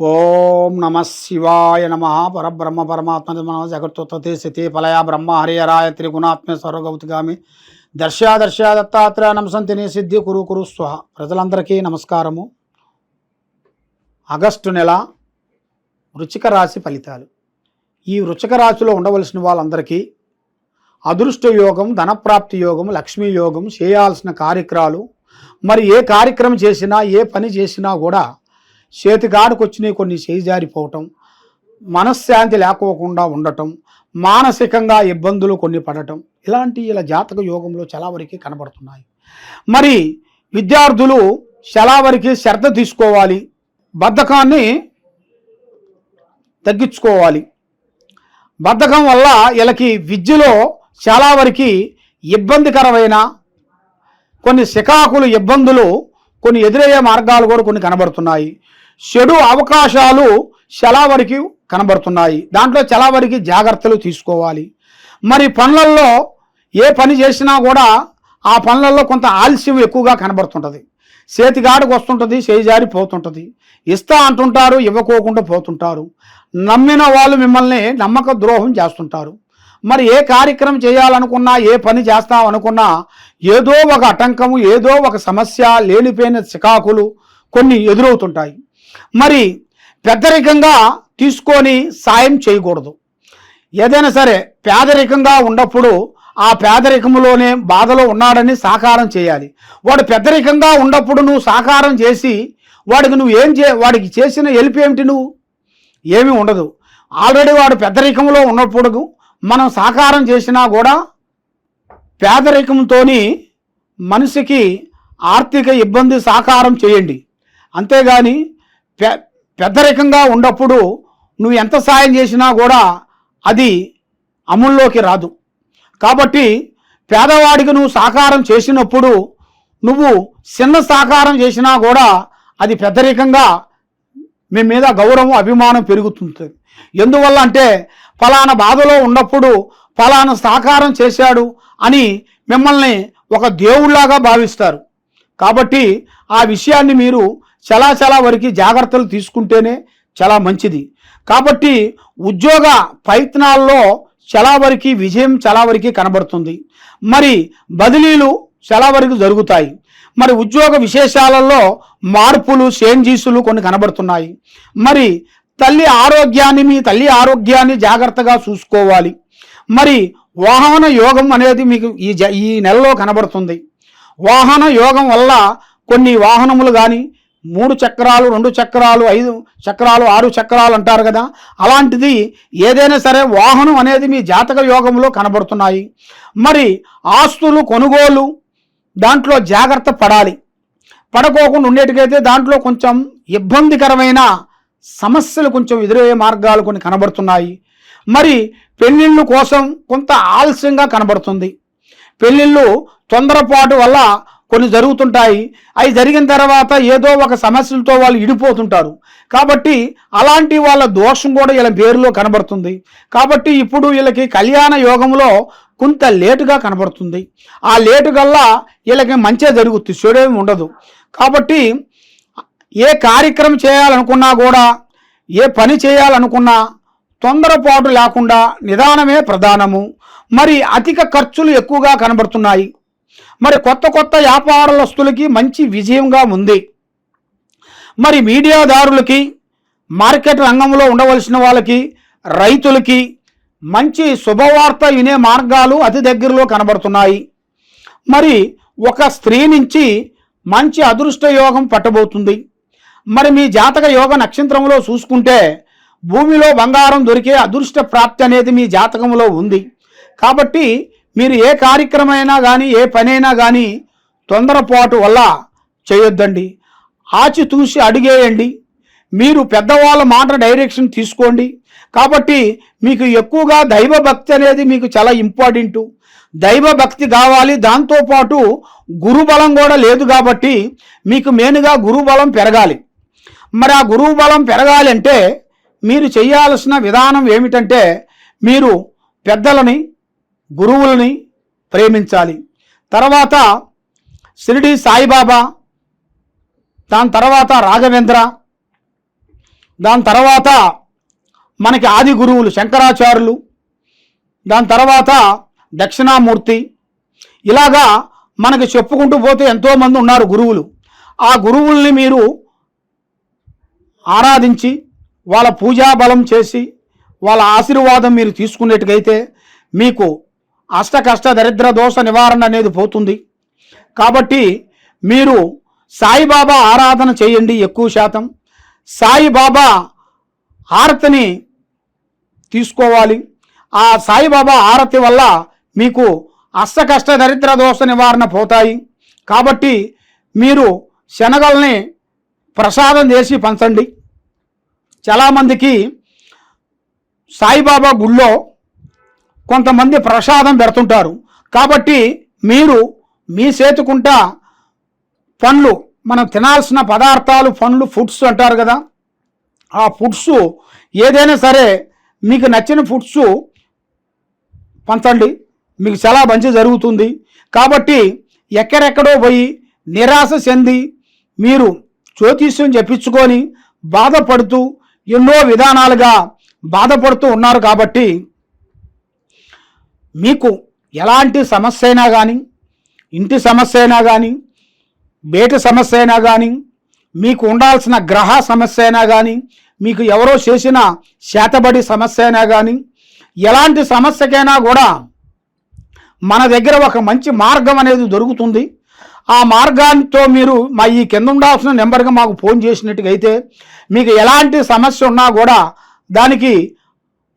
ఓం నమ శివాయ నమ. పరబ్రహ్మ పరమాత్మ నమ. జగత్తుత్తే సతి ఫలయ బ్రహ్మ హరియరాయ త్రిగుణాత్మ సర్వగౌతిగామి దర్శా దర్శా దత్తాత్రేయ నమసంతిని సిద్ధి కురు కురు స్వహ ప్రజలందరికీ నమస్కారము. ఆగస్టు నెల వృచిక రాశి ఫలితాలు. ఈ వృచిక రాశిలో ఉండవలసిన వాళ్ళందరికీ అదృష్ట యోగం ధనప్రాప్తి యోగం లక్ష్మీ యోగం చేయాల్సిన కార్యక్రమాలు మరి ఏ కార్యక్రమం చేసినా ఏ పని చేసినా కూడా చేతికాడికి వచ్చినాయి కొన్ని చేజారిపోవటం మనశ్శాంతి లేకోకుండా ఉండటం మానసికంగా ఇబ్బందులు కొన్ని పడటం ఇలాంటి ఇలా జాతక యోగంలో చాలా వరకు కనబడుతున్నాయి. మరి విద్యార్థులు చాలా వరకు శ్రద్ధ తీసుకోవాలి బద్ధకాన్ని తగ్గించుకోవాలి. బద్ధకం వల్ల వీళ్ళకి విద్యలో చాలా వరకు ఇబ్బందికరమైన కొన్ని శికాకులు ఇబ్బందులు కొన్ని ఎదురయ్యే మార్గాలు కూడా కొన్ని కనబడుతున్నాయి. చెడు అవకాశాలు చాలా వరకు కనబడుతున్నాయి. దాంట్లో చాలా వరకు జాగ్రత్తలు తీసుకోవాలి. మరి పనులలో ఏ పని చేసినా కూడా ఆ పనులలో కొంత ఆలస్యం ఎక్కువగా కనబడుతుంటుంది. చేతిగాడికి వస్తుంటుంది చేజారి పోతుంటుంది ఇస్తా అంటుంటారు ఇవ్వకోకుండా పోతుంటారు. నమ్మిన వాళ్ళు మిమ్మల్ని నమ్మక ద్రోహం చేస్తుంటారు. మరి ఏ కార్యక్రమం చేయాలనుకున్నా ఏ పని చేస్తాం అనుకున్నా ఏదో ఒక ఆటంకము ఏదో ఒక సమస్య లేనిపోయిన చికాకులు కొన్ని ఎదురవుతుంటాయి. మరి పెద్దరికంగా తీసుకొని సాయం చేయకూడదు. ఏదైనా సరే పేదరికంగా ఉన్నప్పుడు ఆ పేదరికంలోనే బాధలో ఉన్నాడని సాకారం చేయాలి. వాడు పెద్దరికంగా ఉన్నప్పుడు నువ్వు సాకారం చేసి వాడికి నువ్వు ఏం చే వాడికి చేసిన హెల్ప్ ఏమిటి నువ్వు? ఏమీ ఉండదు. ఆల్రెడీ వాడు పెద్దరికంలో ఉన్నప్పుడు మనం సాకారం చేసినా కూడా పేదరికంతో మనిషికి ఆర్థిక ఇబ్బంది సాకారం చేయండి. అంతేగాని పె పెద్దరికంగా ఉన్నప్పుడు నువ్వు ఎంత సాయం చేసినా కూడా అది అమల్లోకి రాదు. కాబట్టి పేదవాడికి నువ్వు సాకారం చేసినప్పుడు నువ్వు చిన్న సాకారం చేసినా కూడా అది పెద్దరికంగా మీ మీద గౌరవం అభిమానం పెరుగుతుంది. ఎందువల్ల అంటే ఫలానా బాధలో ఉన్నప్పుడు ఫలానా సాకారం చేశాడు అని మిమ్మల్ని ఒక దేవుళ్ళాగా భావిస్తారు. కాబట్టి ఆ విషయాన్ని మీరు చాలా చాలా వరకు జాగ్రత్తలు తీసుకుంటేనే చాలా మంచిది. కాబట్టి ఉద్యోగ ప్రయత్నాల్లో చాలా వరకు విజయం చాలా వరకు కనబడుతుంది. మరి బదిలీలు చాలా వరకు జరుగుతాయి. మరి ఉద్యోగ విశేషాలలో మార్పులు చేంజీసులు కొన్ని కనబడుతున్నాయి. మరి తల్లి ఆరోగ్యాన్ని మీ తల్లి ఆరోగ్యాన్ని జాగ్రత్తగా చూసుకోవాలి. మరి వాహన యోగం అనేది మీకు ఈ జ ఈ నెలలో కనబడుతుంది. వాహన యోగం వల్ల కొన్ని వాహనములు కానీ మూడు చక్రాలు రెండు చక్రాలు ఐదు చక్రాలు ఆరు చక్రాలు అంటారు కదా అలాంటిది ఏదైనా సరే వాహనం అనేది మీ జాతక యోగంలో కనబడుతున్నాయి. మరి ఆస్తులు కొనుగోలు దాంట్లో జాగ్రత్త పడాలి. పడకోకుండా ఉండేటికైతే దాంట్లో కొంచెం ఇబ్బందికరమైన సమస్యలు కొంచెం ఎదురయ్యే మార్గాలు కొన్ని కనబడుతున్నాయి. మరి పెళ్ళిళ్ళు కోసం కొంత ఆలస్యంగా కనబడుతుంది. పెళ్ళిళ్ళు తొందరపాటు వల్ల కొన్ని జరుగుతుంటాయి. అవి జరిగిన తర్వాత ఏదో ఒక సమస్యలతో వాళ్ళు ఇడిపోతుంటారు. కాబట్టి అలాంటి వాళ్ళ దోషం కూడా వీళ్ళ పేరులో కనబడుతుంది. కాబట్టి ఇప్పుడు వీళ్ళకి కళ్యాణ యోగంలో కొంత లేటుగా కనబడుతుంది. ఆ లేటు గల్లా వీళ్ళకి మంచిగా జరుగుతుంది. చెడేమి ఉండదు. కాబట్టి ఏ కార్యక్రమం చేయాలనుకున్నా కూడా ఏ పని చేయాలనుకున్నా తొందరపాటు లేకుండా నిదానమే ప్రధానము. మరి అధిక ఖర్చులు ఎక్కువగా కనబడుతున్నాయి. మరి కొత్త కొత్త వ్యాపారస్తులకి మంచి విజయంగా ఉంది. మరి మీడియాదారులకి మార్కెట్ రంగంలో ఉండవలసిన వాళ్ళకి రైతులకి మంచి శుభవార్త వినే మార్గాలు అతి దగ్గరలో కనబడుతున్నాయి. మరి ఒక స్త్రీ నుంచి మంచి అదృష్ట యోగం పట్టబోతుంది. మరి మీ జాతక యోగ నక్షత్రంలో చూసుకుంటే భూమిలో బంగారం దొరికే అదృష్ట ప్రాప్తి అనేది మీ జాతకంలో ఉంది. కాబట్టి మీరు ఏ కార్యక్రమైనా కానీ ఏ పనైనా కానీ తొందరపాటు వల్ల చేయొద్దండి. ఆచితూసి అడిగేయండి. మీరు పెద్దవాళ్ళ మాట డైరెక్షన్ తీసుకోండి. కాబట్టి మీకు ఎక్కువగా దైవభక్తి అనేది మీకు చాలా ఇంపార్టెంటు. దైవభక్తి కావాలి దాంతోపాటు గురుబలం కూడా లేదు కాబట్టి మీకు మెయిన్గా గురుబలం పెరగాలి. మరి ఆ గురువు బలం పెరగాలంటే మీరు చేయాల్సిన విధానం ఏమిటంటే మీరు పెద్దలని గురువులని ప్రేమించాలి. తర్వాత షిరిడి సాయిబాబా దాని తర్వాత రాఘవేంద్ర దాని తర్వాత మనకి ఆది గురువులు శంకరాచార్యులు దాని తర్వాత దక్షిణామూర్తి. ఇలాగా మనకి చెప్పుకుంటూ పోతే ఎంతోమంది ఉన్నారు గురువులు. ఆ గురువుల్ని మీరు ఆరాధించి వాళ్ళ పూజా బలం చేసి వాళ్ళ ఆశీర్వాదం మీరు తీసుకునేట్టుగైతే మీకు అష్ట కష్ట దరిద్ర దోష నివారణ అనేది పోతుంది. కాబట్టి మీరు సాయిబాబా ఆరాధన చేయండి ఎక్కువ శాతం. సాయిబాబా హారతిని తీసుకోవాలి. ఆ సాయిబాబా హారతి వల్ల మీకు అష్ట కష్ట దరిద్ర దోష నివారణ పోతాయి. కాబట్టి మీరు శనగల్ని ప్రసాదం చేసి పంచండి. చాలామందికి సాయిబాబా గుళ్ళో కొంతమంది ప్రసాదం పెడుతుంటారు. కాబట్టి మీరు మీ చేతుకుంటా పండ్లు మనం తినాల్సిన పదార్థాలు పండ్లు ఫుడ్స్ అంటారు కదా. ఆ ఫుడ్స్ ఏదైనా సరే మీకు నచ్చిన ఫుడ్స్ పంచండి. మీకు చాలా మంచి జరుగుతుంది. కాబట్టి ఎక్కడెక్కడో పోయి నిరాశ చెంది మీరు జ్యోతిష్యం చెప్పించుకొని బాధపడుతూ ఎన్నో విధానాలుగా బాధపడుతూ ఉన్నారు కాబట్టి మీకు ఎలాంటి సమస్య అయినా కానీ ఇంటి సమస్య అయినా కానీ బేట సమస్య అయినా కానీ మీకు ఉండాల్సిన గ్రహ సమస్య అయినా కానీ మీకు ఎవరో చేసిన శాతబడి సమస్య అయినా కానీ ఎలాంటి సమస్యకైనా కూడా మన దగ్గర ఒక మంచి మార్గం అనేది దొరుకుతుంది. ఆ మార్గాంతో మీరు మా ఈ కింద ఉండాల్సిన నెంబర్గా మాకు ఫోన్ చేసినట్టుగైతే అయితే మీకు ఎలాంటి సమస్య ఉన్నా కూడా దానికి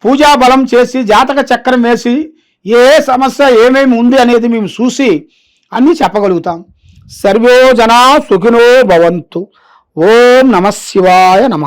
పూజా బలం చేసి జాతక చక్రం వేసి ఏ సమస్య ఏమేమి ఉంది అనేది మేము చూసి అన్నీ చెప్పగలుగుతాం. సర్వే జనా సుఖినో భవంతు. ఓం నమ శివాయ నమ.